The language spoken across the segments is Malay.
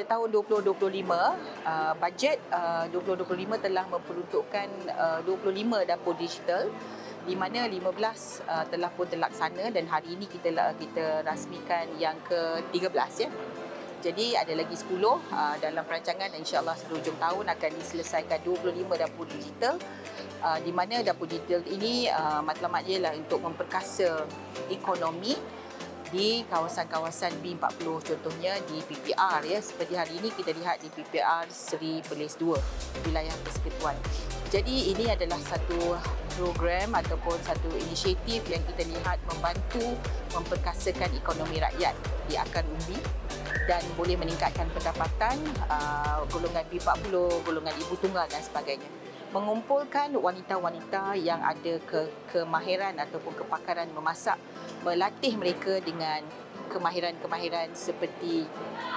pada tahun 2025 uh, bajet uh, 2025 telah memperuntukkan uh, 25 dapur digital di mana 15 uh, telah pun terlaksana dan hari ini kita kita rasmikan yang ke-13 ya. Jadi ada lagi 10 uh, dalam perancangan dan insyaAllah seluruh tahun akan diselesaikan 25 dapur digital uh, di mana dapur digital ini uh, matlamat dia lah untuk memperkasa ekonomi di kawasan-kawasan B40 contohnya di PPR ya seperti hari ini kita lihat di PPR Seri Perlis 2 wilayah Persekutuan. Jadi ini adalah satu program ataupun satu inisiatif yang kita lihat membantu memperkasakan ekonomi rakyat di akar umbi dan boleh meningkatkan pendapatan uh, golongan B40, golongan ibu tunggal dan sebagainya. Mengumpulkan wanita-wanita yang ada ke kemahiran ataupun kepakaran memasak, melatih mereka dengan kemahiran-kemahiran seperti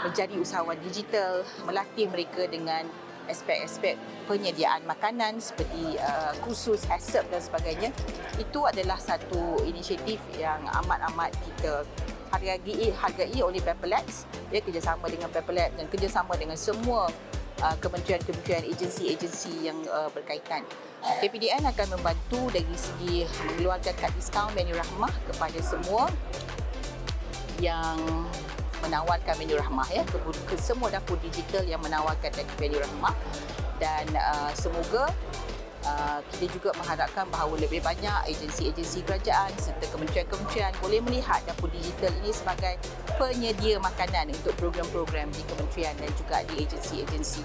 menjadi usahawan digital, melatih mereka dengan aspek-aspek penyediaan makanan seperti uh, kursus HACCP dan sebagainya. Itu adalah satu inisiatif yang amat-amat kita hargai, hargai oleh Paperlabs ya kerjasama dengan Paperlabs dan kerjasama dengan semua uh, kementerian-kementerian agensi-agensi yang uh, berkaitan. KPDN akan membantu dari segi mengeluarkan kad diskaun menu rahmah kepada semua yang menawarkan menu rahmah ya ke, ke semua dapur digital yang menawarkan menu rahmah dan uh, semoga uh, kita juga mengharapkan bahawa lebih banyak agensi-agensi kerajaan serta kementerian-kementerian boleh melihat dapur digital ini sebagai penyedia makanan untuk program-program di kementerian dan juga di agensi-agensi